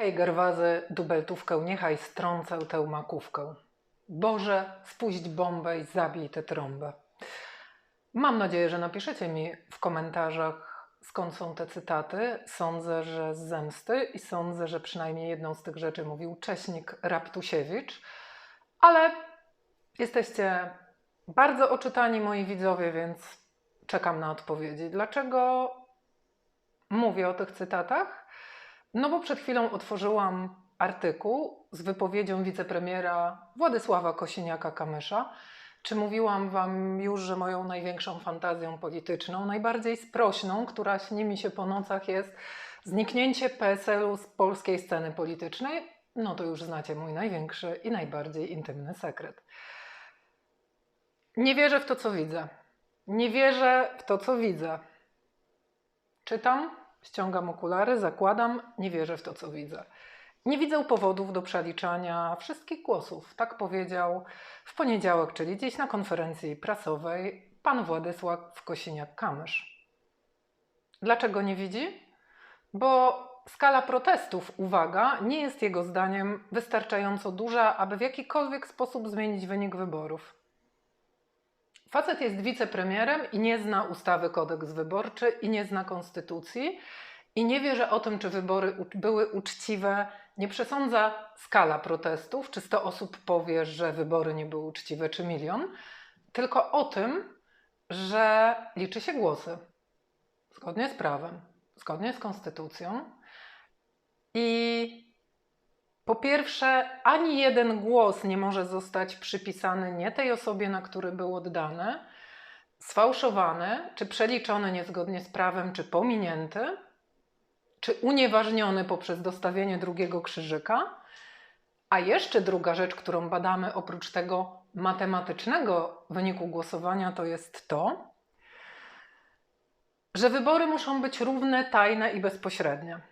Hej, Gerwazy, dubeltówkę, niechaj strącę tę makówkę. Boże, spuść bombę i zabij tę trąbę. Mam nadzieję, że napiszecie mi w komentarzach, skąd są te cytaty. Sądzę, że z zemsty i sądzę, że przynajmniej jedną z tych rzeczy mówił Cześnik Raptusiewicz. Ale jesteście bardzo oczytani moi widzowie, więc czekam na odpowiedzi. Dlaczego mówię o tych cytatach? No bo przed chwilą otworzyłam artykuł z wypowiedzią wicepremiera Władysława Kosiniaka-Kamysza. Czy mówiłam Wam już, że moją największą fantazją polityczną, najbardziej sprośną, która śni mi się po nocach, jest zniknięcie PSL-u z polskiej sceny politycznej? No to już znacie mój największy i najbardziej intymny sekret. Nie wierzę w to, co widzę. Nie wierzę w to, co widzę. Czytam, ściągam okulary, zakładam, nie wierzę w to, co widzę. Nie widzę powodów do przeliczania wszystkich głosów. Tak powiedział w poniedziałek, czyli dziś na konferencji prasowej, pan Władysław Kosiniak-Kamysz. Dlaczego nie widzi? Bo skala protestów, uwaga, nie jest jego zdaniem wystarczająco duża, aby w jakikolwiek sposób zmienić wynik wyborów. Facet jest wicepremierem i nie zna ustawy kodeks wyborczy i nie zna konstytucji i nie wie, że o tym, czy wybory były uczciwe, nie przesądza skala protestów, czy 100 osób powie, że wybory nie były uczciwe, czy milion, tylko o tym, że liczy się głosy zgodnie z prawem, zgodnie z konstytucją. I po pierwsze, ani jeden głos nie może zostać przypisany nie tej osobie, na który był oddany, sfałszowany, czy przeliczony niezgodnie z prawem, czy pominięty, czy unieważniony poprzez dostawienie drugiego krzyżyka. A jeszcze druga rzecz, którą badamy oprócz tego matematycznego wyniku głosowania, to jest to, że wybory muszą być równe, tajne i bezpośrednie.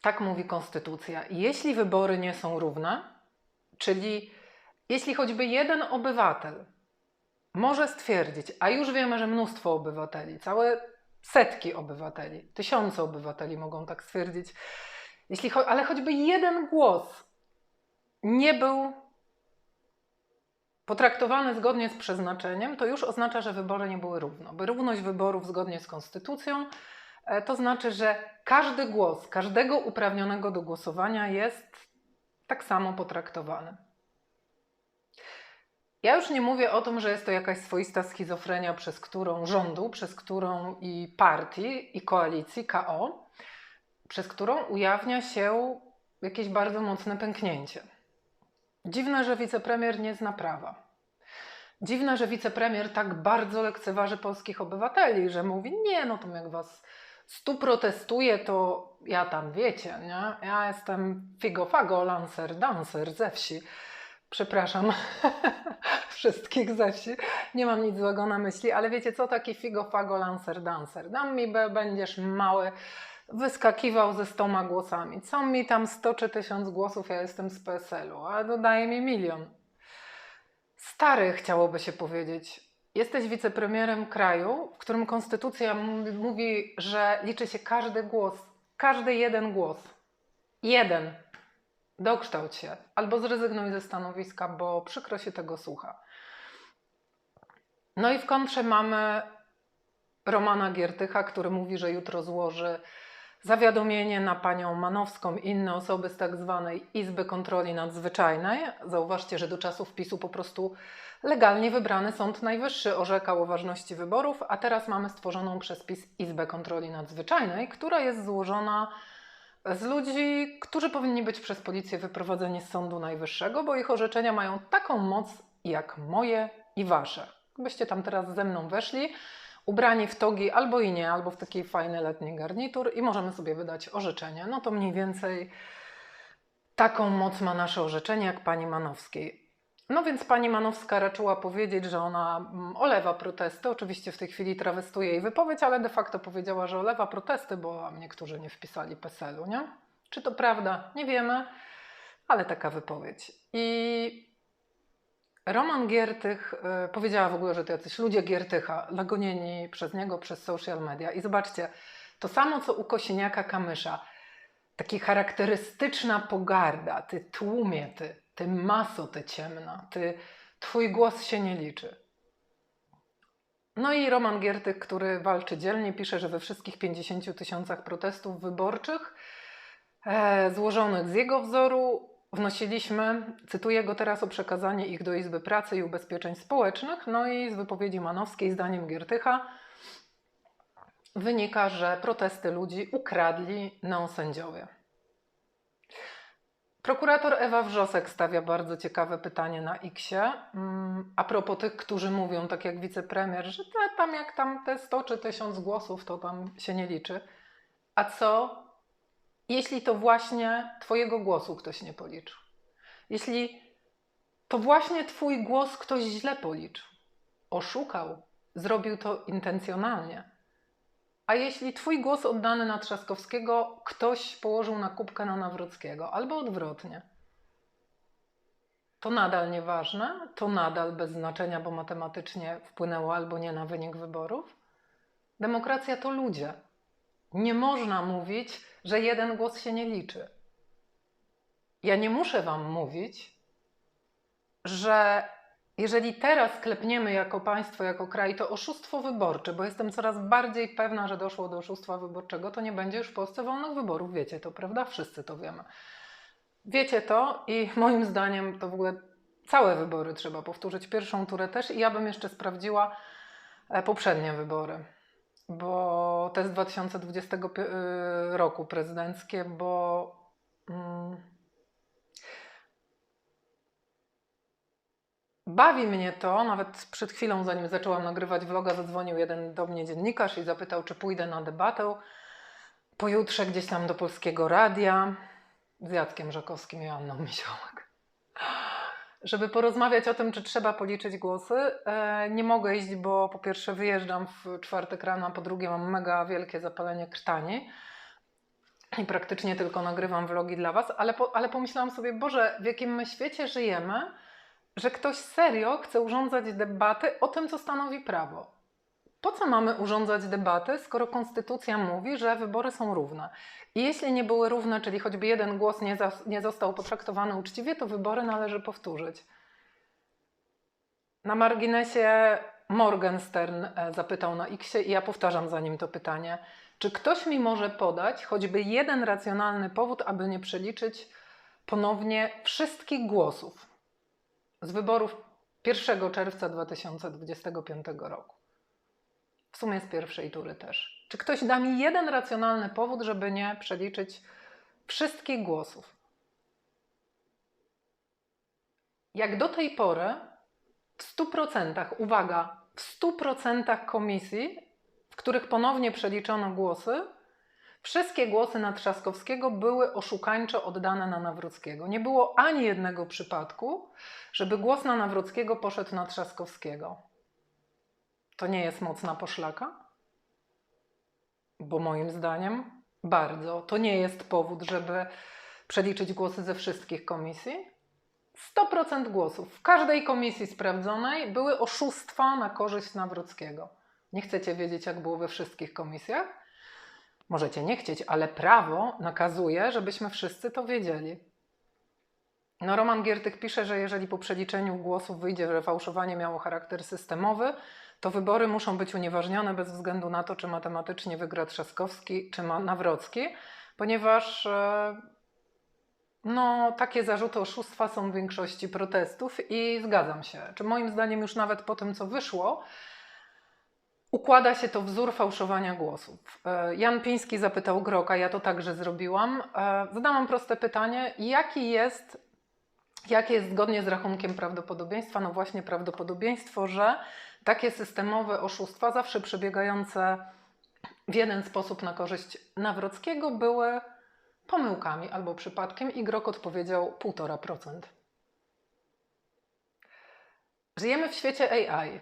Tak mówi konstytucja. Jeśli wybory nie są równe, czyli jeśli choćby jeden obywatel może stwierdzić, a już wiemy, że mnóstwo obywateli, całe setki obywateli, tysiące obywateli mogą tak stwierdzić, jeśli cho- ale choćby jeden głos nie był potraktowany zgodnie z przeznaczeniem, to już oznacza, że wybory nie były równo. By równość wyborów zgodnie z konstytucją To znaczy, że każdy głos każdego uprawnionego do głosowania jest tak samo potraktowany. Ja już nie mówię o tym, że jest to jakaś swoista schizofrenia, przez którą rządu, przez którą i partii, i koalicji KO, przez którą ujawnia się jakieś bardzo mocne pęknięcie. Dziwne, że wicepremier nie zna prawa. Dziwne, że wicepremier tak bardzo lekceważy polskich obywateli, że mówi: Nie, no to jak was stu protestuje, to ja tam wiecie, nie? Ja jestem figofago, lancer, dancer ze wsi. Przepraszam wszystkich ze wsi. Nie mam nic złego na myśli, ale wiecie co? Taki figofago, lancer, dancer. Dam mi, będziesz mały, wyskakiwał ze stoma głosami. Co mi tam 100 czy 1000 głosów, ja jestem z PSL-u, a dodaje mi milion. Stary, chciałoby się powiedzieć. Jesteś wicepremierem kraju, w którym konstytucja mówi, że liczy się każdy głos, każdy jeden głos. Jeden. Dokształć się albo zrezygnuj ze stanowiska, bo przykro się tego słucha. No i w kontrze mamy Romana Giertycha, który mówi, że jutro złoży zawiadomienie na panią Manowską i inne osoby z tak zwanej Izby Kontroli Nadzwyczajnej. Zauważcie, że do czasu wpisu po prostu legalnie wybrany Sąd Najwyższy orzekał o ważności wyborów, a teraz mamy stworzoną przez PiS Izbę Kontroli Nadzwyczajnej, która jest złożona z ludzi, którzy powinni być przez policję wyprowadzeni z Sądu Najwyższego, bo ich orzeczenia mają taką moc jak moje i wasze. Gdybyście tam teraz ze mną weszli, ubrani w togi albo i nie, albo w taki fajny letni garnitur i możemy sobie wydać orzeczenie. No to mniej więcej taką moc ma nasze orzeczenie jak pani Manowskiej. No więc pani Manowska raczyła powiedzieć, że ona mm, olewa protesty. Oczywiście w tej chwili trawestuje jej wypowiedź, ale de facto powiedziała, że olewa protesty, bo niektórzy nie wpisali PESEL-u, nie? Czy to prawda? Nie wiemy, ale taka wypowiedź. I Roman Giertych y, powiedziała w ogóle, że to jacyś ludzie Giertycha, nagonieni przez niego przez social media. I zobaczcie, to samo co u Kosiniaka Kamysza. Taka charakterystyczna pogarda, ty tłumie, ty, ty maso, ty ciemna, ty, twój głos się nie liczy. No i Roman Giertych, który walczy dzielnie, pisze, że we wszystkich 50 tysiącach protestów wyborczych e, złożonych z jego wzoru wnosiliśmy, cytuję go teraz, o przekazanie ich do Izby Pracy i Ubezpieczeń Społecznych. No i z wypowiedzi Manowskiej, zdaniem Giertycha, wynika, że protesty ludzi ukradli neosędziowie. Prokurator Ewa Wrzosek stawia bardzo ciekawe pytanie na X-ie mm, a propos tych, którzy mówią, tak jak wicepremier, że tam jak tam te 100 czy 1000 głosów, to tam się nie liczy. A co, jeśli to właśnie Twojego głosu ktoś nie policzył? Jeśli to właśnie Twój głos ktoś źle policzył, oszukał, zrobił to intencjonalnie. A jeśli twój głos oddany na Trzaskowskiego ktoś położył na kubkę na Nawrockiego, albo odwrotnie, to nadal nieważne, to nadal bez znaczenia, bo matematycznie wpłynęło albo nie na wynik wyborów. Demokracja to ludzie. Nie można mówić, że jeden głos się nie liczy. Ja nie muszę Wam mówić, że jeżeli teraz klepniemy jako państwo, jako kraj, to oszustwo wyborcze, bo jestem coraz bardziej pewna, że doszło do oszustwa wyborczego, to nie będzie już w Polsce wolnych wyborów. Wiecie to, prawda? Wszyscy to wiemy. Wiecie to i moim zdaniem to w ogóle całe wybory trzeba powtórzyć. Pierwszą turę też i ja bym jeszcze sprawdziła e, poprzednie wybory, bo te z 2020 e, roku prezydenckie, bo. Mm, Bawi mnie to, nawet przed chwilą, zanim zaczęłam nagrywać vloga, zadzwonił jeden do mnie dziennikarz i zapytał, czy pójdę na debatę pojutrze gdzieś tam do Polskiego Radia z Jackiem Żakowskim i Anną Misiołek. Żeby porozmawiać o tym, czy trzeba policzyć głosy. E, nie mogę iść, bo po pierwsze wyjeżdżam w czwartek rano, a po drugie mam mega wielkie zapalenie krtani i praktycznie tylko nagrywam vlogi dla Was, ale, po, ale pomyślałam sobie, Boże, w jakim my świecie żyjemy, że ktoś serio chce urządzać debaty o tym, co stanowi prawo. Po co mamy urządzać debaty, skoro konstytucja mówi, że wybory są równe? I jeśli nie były równe, czyli choćby jeden głos nie, nie został potraktowany uczciwie, to wybory należy powtórzyć. Na marginesie Morgenstern e, zapytał na X i ja powtarzam za nim to pytanie. Czy ktoś mi może podać choćby jeden racjonalny powód, aby nie przeliczyć ponownie wszystkich głosów? z wyborów 1 czerwca 2025 roku. W sumie z pierwszej tury też. Czy ktoś da mi jeden racjonalny powód, żeby nie przeliczyć wszystkich głosów? Jak do tej pory w 100%, uwaga, w 100% komisji, w których ponownie przeliczono głosy, Wszystkie głosy na Trzaskowskiego były oszukańczo oddane na Nawrockiego. Nie było ani jednego przypadku, żeby głos na Nawrockiego poszedł na Trzaskowskiego. To nie jest mocna poszlaka? Bo moim zdaniem bardzo. To nie jest powód, żeby przeliczyć głosy ze wszystkich komisji. 100% głosów w każdej komisji sprawdzonej były oszustwa na korzyść Nawrockiego. Nie chcecie wiedzieć, jak było we wszystkich komisjach? Możecie nie chcieć, ale prawo nakazuje, żebyśmy wszyscy to wiedzieli. No, Roman Giertych pisze, że jeżeli po przeliczeniu głosów wyjdzie, że fałszowanie miało charakter systemowy, to wybory muszą być unieważnione bez względu na to, czy matematycznie wygra Trzaskowski, czy Nawrocki, ponieważ e, no, takie zarzuty oszustwa są w większości protestów i zgadzam się. Czy moim zdaniem już nawet po tym, co wyszło, Układa się to wzór fałszowania głosów. E, Jan Piński zapytał Groka, ja to także zrobiłam. E, zadałam proste pytanie, jaki jest, jakie jest zgodnie z rachunkiem prawdopodobieństwa? No właśnie prawdopodobieństwo, że takie systemowe oszustwa, zawsze przebiegające w jeden sposób na korzyść Nawrockiego, były pomyłkami albo przypadkiem i Grok odpowiedział 1,5%. Żyjemy w świecie AI.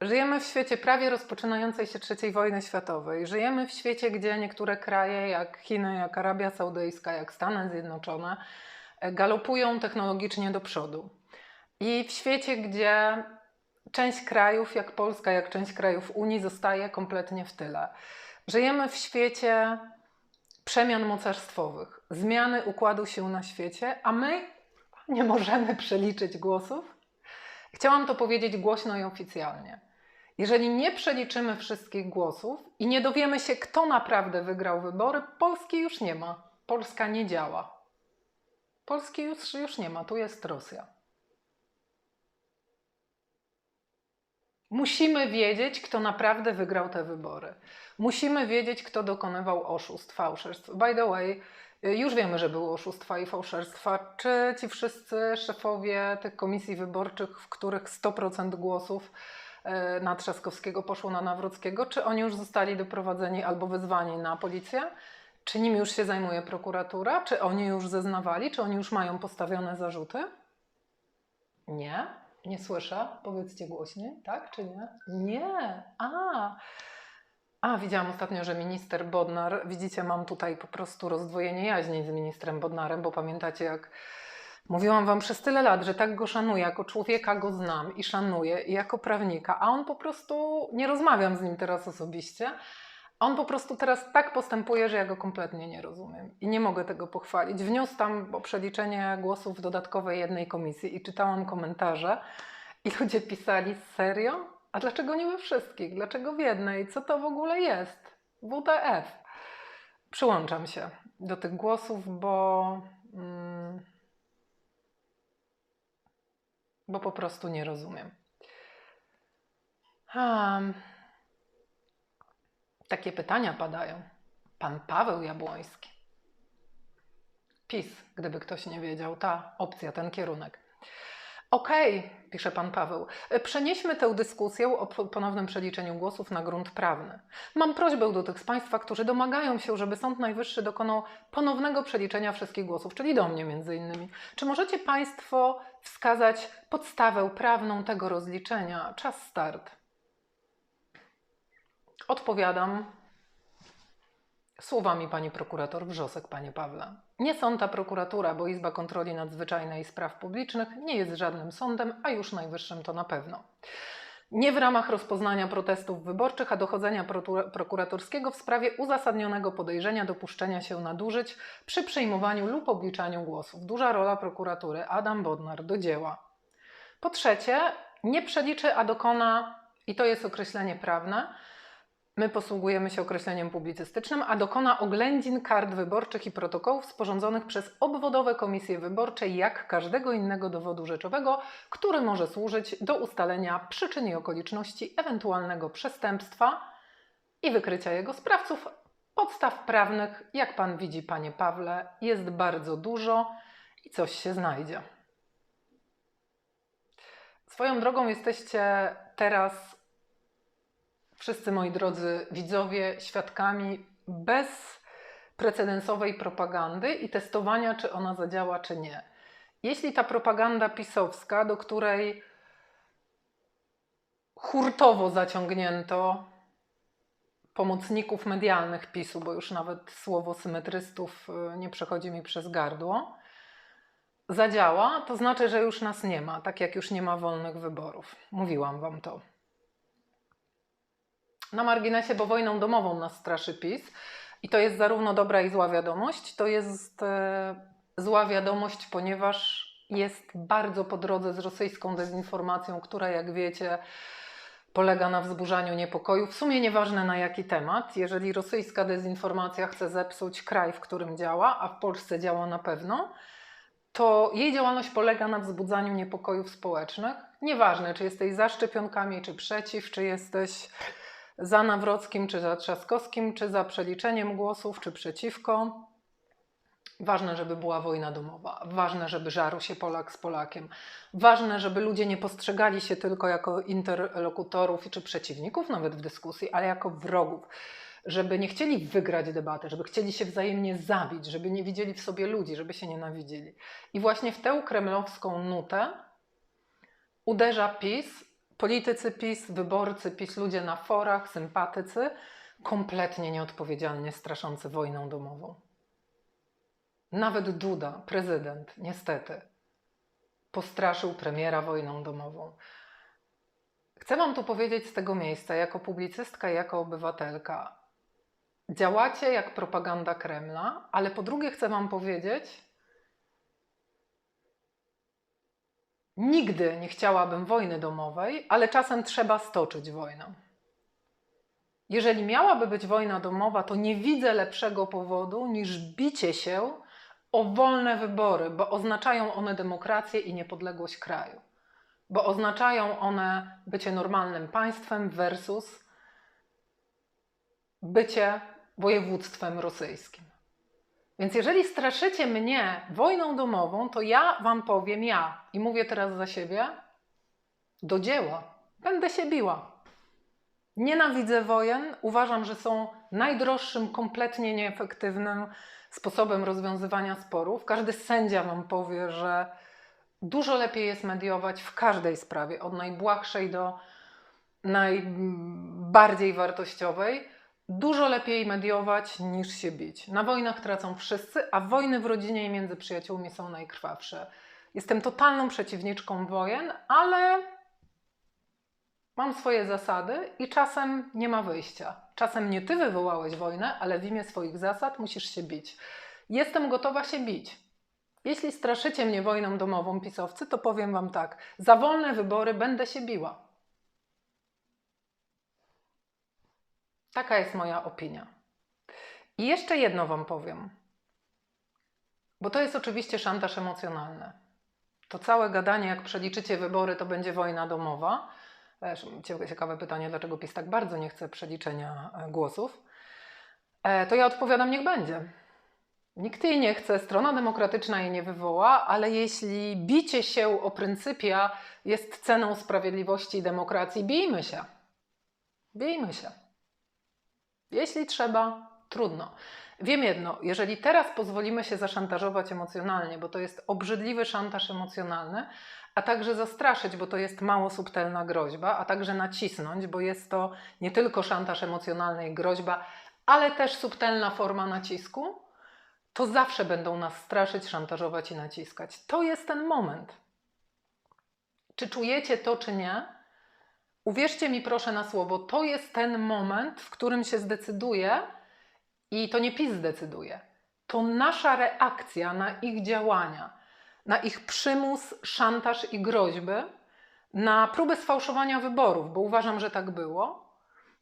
Żyjemy w świecie prawie rozpoczynającej się III wojny światowej. Żyjemy w świecie, gdzie niektóre kraje, jak Chiny, jak Arabia Saudyjska, jak Stany Zjednoczone, galopują technologicznie do przodu. I w świecie, gdzie część krajów, jak Polska, jak część krajów Unii, zostaje kompletnie w tyle. Żyjemy w świecie przemian mocarstwowych, zmiany układu sił na świecie, a my nie możemy przeliczyć głosów? Chciałam to powiedzieć głośno i oficjalnie. Jeżeli nie przeliczymy wszystkich głosów i nie dowiemy się, kto naprawdę wygrał wybory, Polski już nie ma. Polska nie działa. Polski już, już nie ma, tu jest Rosja. Musimy wiedzieć, kto naprawdę wygrał te wybory. Musimy wiedzieć, kto dokonywał oszustw, fałszerstw. By the way, już wiemy, że były oszustwa i fałszerstwa. Czy ci wszyscy szefowie tych komisji wyborczych, w których 100% głosów e, na Trzaskowskiego poszło na Nawrockiego, czy oni już zostali doprowadzeni albo wezwani na policję? Czy nim już się zajmuje prokuratura? Czy oni już zeznawali? Czy oni już mają postawione zarzuty? Nie, nie słyszę. Powiedzcie głośniej, tak czy nie? Nie. A, a, widziałam ostatnio, że minister Bodnar, widzicie, mam tutaj po prostu rozdwojenie jaźni z ministrem Bodnarem, bo pamiętacie, jak mówiłam wam przez tyle lat, że tak go szanuję, jako człowieka go znam i szanuję, i jako prawnika, a on po prostu, nie rozmawiam z nim teraz osobiście, on po prostu teraz tak postępuje, że ja go kompletnie nie rozumiem i nie mogę tego pochwalić. Wniósł tam o przeliczenie głosów dodatkowej jednej komisji i czytałam komentarze i ludzie pisali, serio? A dlaczego nie we wszystkich? Dlaczego w jednej? Co to w ogóle jest? WTF. Przyłączam się do tych głosów, bo, mm, bo po prostu nie rozumiem. Um, takie pytania padają. Pan Paweł Jabłoński. PiS, gdyby ktoś nie wiedział, ta opcja, ten kierunek. Okej, okay, pisze pan Paweł, przenieśmy tę dyskusję o ponownym przeliczeniu głosów na grunt prawny. Mam prośbę do tych z Państwa, którzy domagają się, żeby Sąd Najwyższy dokonał ponownego przeliczenia wszystkich głosów, czyli do mnie między innymi. Czy możecie Państwo wskazać podstawę prawną tego rozliczenia? Czas start. Odpowiadam Słowami pani prokurator Wrzosek, panie Pawle. Nie sąd a prokuratura, bo Izba Kontroli Nadzwyczajnej i Spraw Publicznych nie jest żadnym sądem, a już najwyższym to na pewno. Nie w ramach rozpoznania protestów wyborczych, a dochodzenia prokuratorskiego w sprawie uzasadnionego podejrzenia dopuszczenia się nadużyć przy przyjmowaniu lub obliczaniu głosów. Duża rola prokuratury. Adam Bodnar do dzieła. Po trzecie, nie przeliczy, a dokona, i to jest określenie prawne, My posługujemy się określeniem publicystycznym, a dokona oględzin kart wyborczych i protokołów sporządzonych przez obwodowe komisje wyborcze, jak każdego innego dowodu rzeczowego, który może służyć do ustalenia przyczyn i okoliczności ewentualnego przestępstwa i wykrycia jego sprawców. Podstaw prawnych, jak pan widzi, panie Pawle, jest bardzo dużo i coś się znajdzie. Swoją drogą jesteście teraz wszyscy moi drodzy widzowie, świadkami bezprecedensowej propagandy i testowania, czy ona zadziała, czy nie. Jeśli ta propaganda pisowska, do której hurtowo zaciągnięto pomocników medialnych PiSu, bo już nawet słowo symetrystów y, nie przechodzi mi przez gardło, zadziała, to znaczy, że już nas nie ma, tak jak już nie ma wolnych wyborów. Mówiłam Wam to na marginesie, bo wojną domową nas straszy PiS. I to jest zarówno dobra i zła wiadomość. To jest e, zła wiadomość, ponieważ jest bardzo po drodze z rosyjską dezinformacją, która, jak wiecie, polega na wzburzaniu niepokoju. W sumie nieważne na jaki temat. Jeżeli rosyjska dezinformacja chce zepsuć kraj, w którym działa, a w Polsce działa na pewno, to jej działalność polega na wzbudzaniu niepokojów społecznych. Nieważne, czy jesteś za szczepionkami, czy przeciw, czy jesteś za Nawrockim, czy za Trzaskowskim, czy za przeliczeniem głosów, czy przeciwko. Ważne, żeby była wojna domowa. Ważne, żeby żarł się Polak z Polakiem. Ważne, żeby ludzie nie postrzegali się tylko jako interlokutorów czy przeciwników, nawet w dyskusji, ale jako wrogów. Żeby nie chcieli wygrać debaty, żeby chcieli się wzajemnie zabić, żeby nie widzieli w sobie ludzi, żeby się nienawidzili. I właśnie w tę kremlowską nutę uderza PiS politycy PiS, wyborcy PiS, ludzie na forach, sympatycy, kompletnie nieodpowiedzialnie straszący wojną domową. Nawet Duda, prezydent, niestety, postraszył premiera wojną domową. Chcę Wam tu powiedzieć z tego miejsca, jako publicystka jako obywatelka, działacie jak propaganda Kremla, ale po drugie chcę Wam powiedzieć, nigdy nie chciałabym wojny domowej, ale czasem trzeba stoczyć wojnę. Jeżeli miałaby być wojna domowa, to nie widzę lepszego powodu niż bicie się o wolne wybory, bo oznaczają one demokrację i niepodległość kraju. Bo oznaczają one bycie normalnym państwem versus bycie województwem rosyjskim. Więc jeżeli straszycie mnie wojną domową, to ja wam powiem ja i mówię teraz za siebie do dzieła. Będę się biła. Nienawidzę wojen. Uważam, że są najdroższym, kompletnie nieefektywnym sposobem rozwiązywania sporów. Każdy sędzia wam powie, że dużo lepiej jest mediować w każdej sprawie, od najbłahszej do najbardziej wartościowej Dużo lepiej mediować niż się bić. Na wojnach tracą wszyscy, a wojny w rodzinie i między przyjaciółmi są najkrwawsze. Jestem totalną przeciwniczką wojen, ale mam swoje zasady i czasem nie ma wyjścia. Czasem nie ty wywołałeś wojnę, ale w imię swoich zasad musisz się bić. Jestem gotowa się bić. Jeśli straszycie mnie wojną domową, pisowcy, to powiem wam tak: za wolne wybory będę się biła. Taka jest moja opinia. I jeszcze jedno Wam powiem, bo to jest oczywiście szantaż emocjonalny. To całe gadanie, jak przeliczycie wybory, to będzie wojna domowa. Ciekawe pytanie, dlaczego PiS tak bardzo nie chce przeliczenia e, głosów. E, to ja odpowiadam, niech będzie. Nikt jej nie chce, strona demokratyczna jej nie wywoła, ale jeśli bicie się o pryncypia jest ceną sprawiedliwości i demokracji, bijmy się. Bijmy się. Jeśli trzeba, trudno. Wiem jedno, jeżeli teraz pozwolimy się zaszantażować emocjonalnie, bo to jest obrzydliwy szantaż emocjonalny, a także zastraszyć, bo to jest mało subtelna groźba, a także nacisnąć, bo jest to nie tylko szantaż emocjonalny i groźba, ale też subtelna forma nacisku, to zawsze będą nas straszyć, szantażować i naciskać. To jest ten moment. Czy czujecie to, czy nie? Uwierzcie mi proszę na słowo, to jest ten moment, w którym się zdecyduje i to nie PiS zdecyduje. To nasza reakcja na ich działania, na ich przymus, szantaż i groźby, na próbę sfałszowania wyborów, bo uważam, że tak było.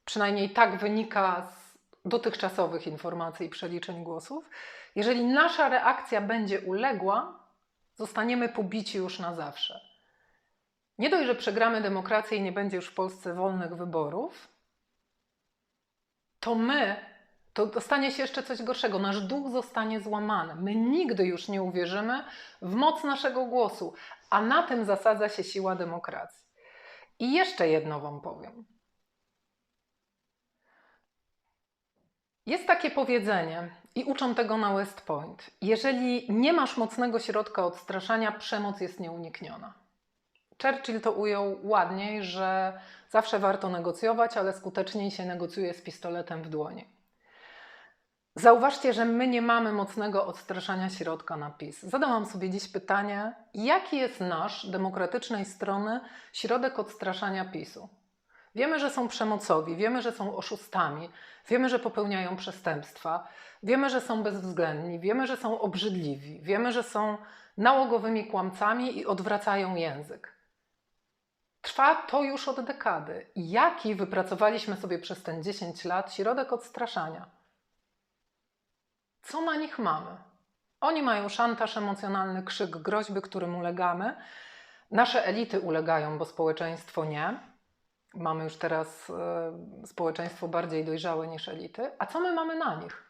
Przynajmniej tak wynika z dotychczasowych informacji i przeliczeń głosów. Jeżeli nasza reakcja będzie uległa, zostaniemy pobici już na zawsze. Nie dość, że przegramy demokrację i nie będzie już w Polsce wolnych wyborów, to my, to stanie się jeszcze coś gorszego. Nasz duch zostanie złamany. My nigdy już nie uwierzymy w moc naszego głosu, a na tym zasadza się siła demokracji. I jeszcze jedno Wam powiem. Jest takie powiedzenie, i uczą tego na West Point: jeżeli nie masz mocnego środka odstraszania, przemoc jest nieunikniona. Churchill to ujął ładniej, że zawsze warto negocjować, ale skuteczniej się negocjuje z pistoletem w dłoni. Zauważcie, że my nie mamy mocnego odstraszania środka na PiS. Zadałam sobie dziś pytanie, jaki jest nasz, demokratycznej strony, środek odstraszania PiSu? Wiemy, że są przemocowi, wiemy, że są oszustami, wiemy, że popełniają przestępstwa, wiemy, że są bezwzględni, wiemy, że są obrzydliwi, wiemy, że są nałogowymi kłamcami i odwracają język. Trwa to już od dekady. Jaki wypracowaliśmy sobie przez ten 10 lat środek odstraszania? Co na nich mamy? Oni mają szantaż emocjonalny, krzyk, groźby, którym ulegamy. Nasze elity ulegają, bo społeczeństwo nie. Mamy już teraz y, społeczeństwo bardziej dojrzałe niż elity. A co my mamy na nich?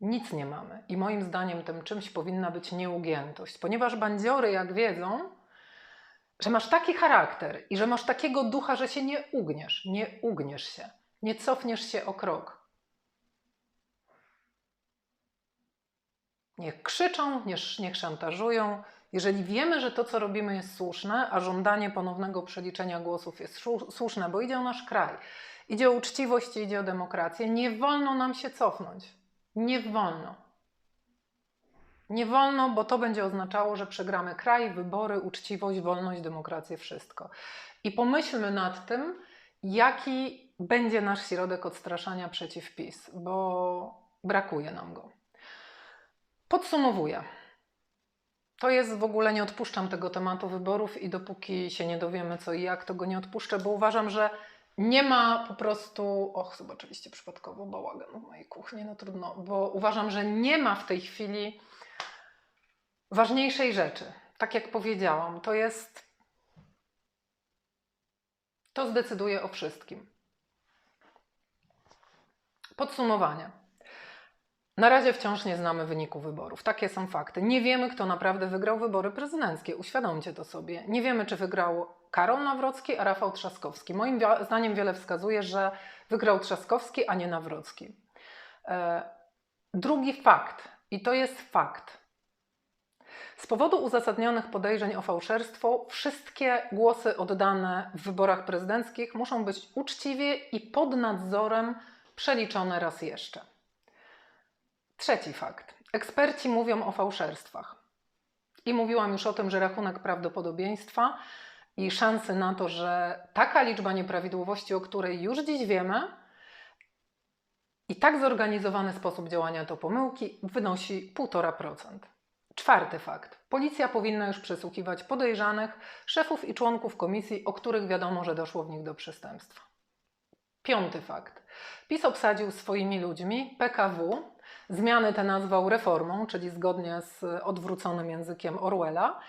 Nic nie mamy. I moim zdaniem tym czymś powinna być nieugiętość, ponieważ bandziory, jak wiedzą, że masz taki charakter i że masz takiego ducha, że się nie ugniesz, nie ugniesz się, nie cofniesz się o krok. Niech krzyczą, niech, niech szantażują. Jeżeli wiemy, że to, co robimy, jest słuszne, a żądanie ponownego przeliczenia głosów jest słuszne, bo idzie o nasz kraj, idzie o uczciwość, idzie o demokrację, nie wolno nam się cofnąć. Nie wolno. Nie wolno, bo to będzie oznaczało, że przegramy kraj, wybory, uczciwość, wolność, demokrację, wszystko. I pomyślmy nad tym, jaki będzie nasz środek odstraszania przeciw PiS, bo brakuje nam go. Podsumowuję. To jest w ogóle, nie odpuszczam tego tematu wyborów i dopóki się nie dowiemy co i jak, to go nie odpuszczę, bo uważam, że nie ma po prostu. Och, zobaczyliście przypadkowo bałagan w mojej kuchni, no trudno, bo uważam, że nie ma w tej chwili ważniejszej rzeczy. Tak jak powiedziałam, to jest. To zdecyduje o wszystkim. Podsumowanie. Na razie wciąż nie znamy wyniku wyborów. Takie są fakty. Nie wiemy, kto naprawdę wygrał wybory prezydenckie. Uświadomcie to sobie. Nie wiemy, czy wygrał Karol Nawrocki, a Rafał Trzaskowski. Moim zdaniem wiele wskazuje, że wygrał Trzaskowski, a nie Nawrocki. E, drugi fakt, i to jest fakt. Z powodu uzasadnionych podejrzeń o fałszerstwo, wszystkie głosy oddane w wyborach prezydenckich muszą być uczciwie i pod nadzorem przeliczone raz jeszcze. Trzeci fakt. Eksperci mówią o fałszerstwach. I mówiłam już o tym, że rachunek prawdopodobieństwa i szansy na to, że taka liczba nieprawidłowości, o której już dziś wiemy, i tak zorganizowany sposób działania to pomyłki wynosi 1,5%. Czwarty fakt. Policja powinna już przesłuchiwać podejrzanych, szefów i członków komisji, o których wiadomo, że doszło w nich do przestępstwa. Piąty fakt. PiS obsadził swoimi ludźmi PKW, zmiany te nazwał reformą, czyli zgodnie z odwróconym językiem Orwella,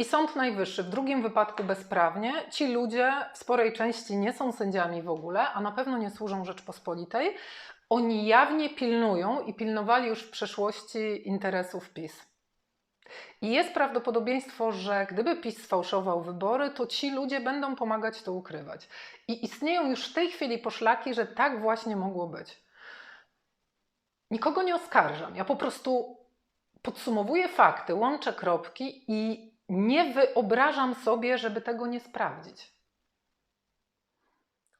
i Sąd Najwyższy w drugim wypadku bezprawnie. Ci ludzie w sporej części nie są sędziami w ogóle, a na pewno nie służą Rzeczpospolitej. Oni jawnie pilnują i pilnowali już w przeszłości interesów PiS. I jest prawdopodobieństwo, że gdyby PiS sfałszował wybory, to ci ludzie będą pomagać to ukrywać. I istnieją już w tej chwili poszlaki, że tak właśnie mogło być. Nikogo nie oskarżam. Ja po prostu podsumowuję fakty, łączę kropki i nie wyobrażam sobie, żeby tego nie sprawdzić.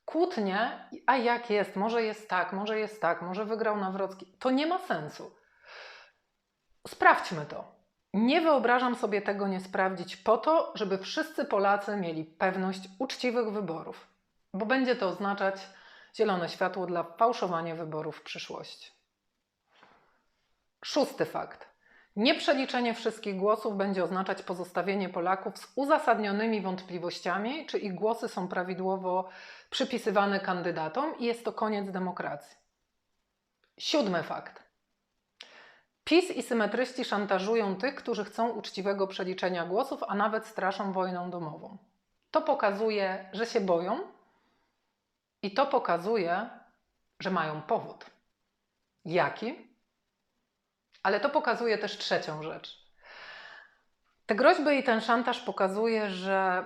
Kłótnie, a jak jest, może jest tak, może jest tak, może wygrał Nawrocki, to nie ma sensu. Sprawdźmy to. Nie wyobrażam sobie tego nie sprawdzić po to, żeby wszyscy Polacy mieli pewność uczciwych wyborów, bo będzie to oznaczać zielone światło dla fałszowania wyborów w przyszłości. Szósty fakt. Nieprzeliczenie wszystkich głosów będzie oznaczać pozostawienie Polaków z uzasadnionymi wątpliwościami, czy ich głosy są prawidłowo przypisywane kandydatom i jest to koniec demokracji. Siódmy fakt. PiS i symetryści szantażują tych, którzy chcą uczciwego przeliczenia głosów, a nawet straszą wojną domową. To pokazuje, że się boją i to pokazuje, że mają powód. Jaki? Ale to pokazuje też trzecią rzecz. Te groźby i ten szantaż pokazuje, że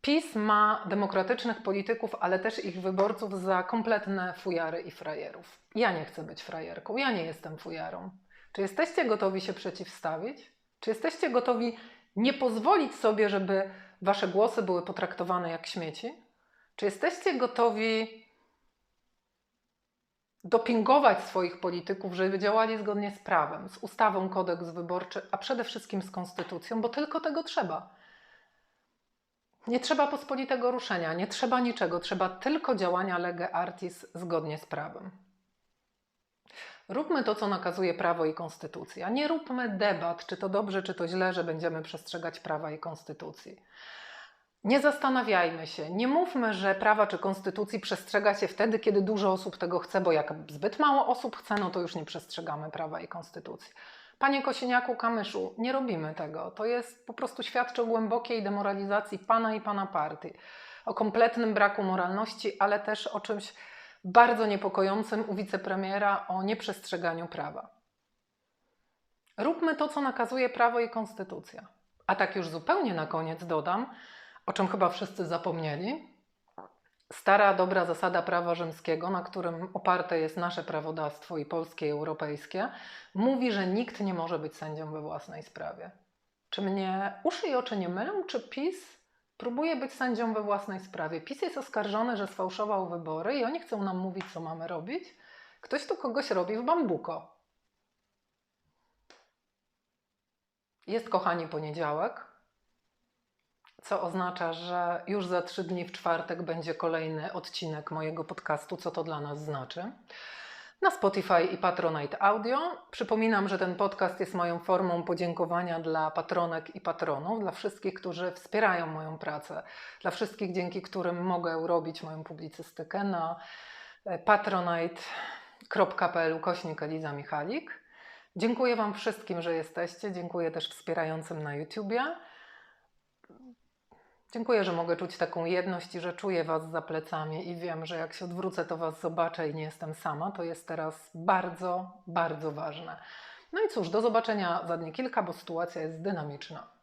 PiS ma demokratycznych polityków, ale też ich wyborców za kompletne fujary i frajerów. Ja nie chcę być frajerką, ja nie jestem fujarą. Czy jesteście gotowi się przeciwstawić? Czy jesteście gotowi nie pozwolić sobie, żeby wasze głosy były potraktowane jak śmieci? Czy jesteście gotowi dopingować swoich polityków, żeby działali zgodnie z prawem, z ustawą kodeks wyborczy, a przede wszystkim z konstytucją, bo tylko tego trzeba. Nie trzeba pospolitego ruszenia, nie trzeba niczego, trzeba tylko działania lege artis zgodnie z prawem. Róbmy to, co nakazuje prawo i konstytucja. Nie róbmy debat, czy to dobrze, czy to źle, że będziemy przestrzegać prawa i konstytucji. Nie zastanawiajmy się, nie mówmy, że prawa czy konstytucji przestrzega się wtedy, kiedy dużo osób tego chce, bo jak zbyt mało osób chce, no to już nie przestrzegamy prawa i konstytucji. Panie Kosiniaku Kamyszu, nie robimy tego. To jest po prostu świadczy o głębokiej demoralizacji pana i pana partii, o kompletnym braku moralności, ale też o czymś bardzo niepokojącym u wicepremiera o nieprzestrzeganiu prawa. Róbmy to, co nakazuje prawo i konstytucja. A tak już zupełnie na koniec dodam, o czym chyba wszyscy zapomnieli. Stara, dobra zasada prawa rzymskiego, na którym oparte jest nasze prawodawstwo i polskie, i europejskie, mówi, że nikt nie może być sędzią we własnej sprawie. Czy mnie uszy i oczy nie mylą, czy PiS próbuje być sędzią we własnej sprawie? PiS jest oskarżony, że sfałszował wybory i oni chcą nam mówić, co mamy robić. Ktoś tu kogoś robi w bambuko. Jest, kochani, poniedziałek. co oznacza, że już za trzy dni w czwartek będzie kolejny odcinek mojego podcastu, co to dla nas znaczy. Na Spotify i Patronite Audio. Przypominam, że ten podcast jest moją formą podziękowania dla patronek i patronów, dla wszystkich, którzy wspierają moją pracę, dla wszystkich, dzięki którym mogę robić moją publicystykę na e, patronite.pl kośnik Eliza Michalik. Dziękuję Wam wszystkim, że jesteście. Dziękuję też wspierającym na YouTubie. Dziękuję, że mogę czuć taką jedność i że czuję Was za plecami i wiem, że jak się odwrócę, to Was zobaczę i nie jestem sama. To jest teraz bardzo, bardzo ważne. No i cóż, do zobaczenia za dni kilka, bo sytuacja jest dynamiczna.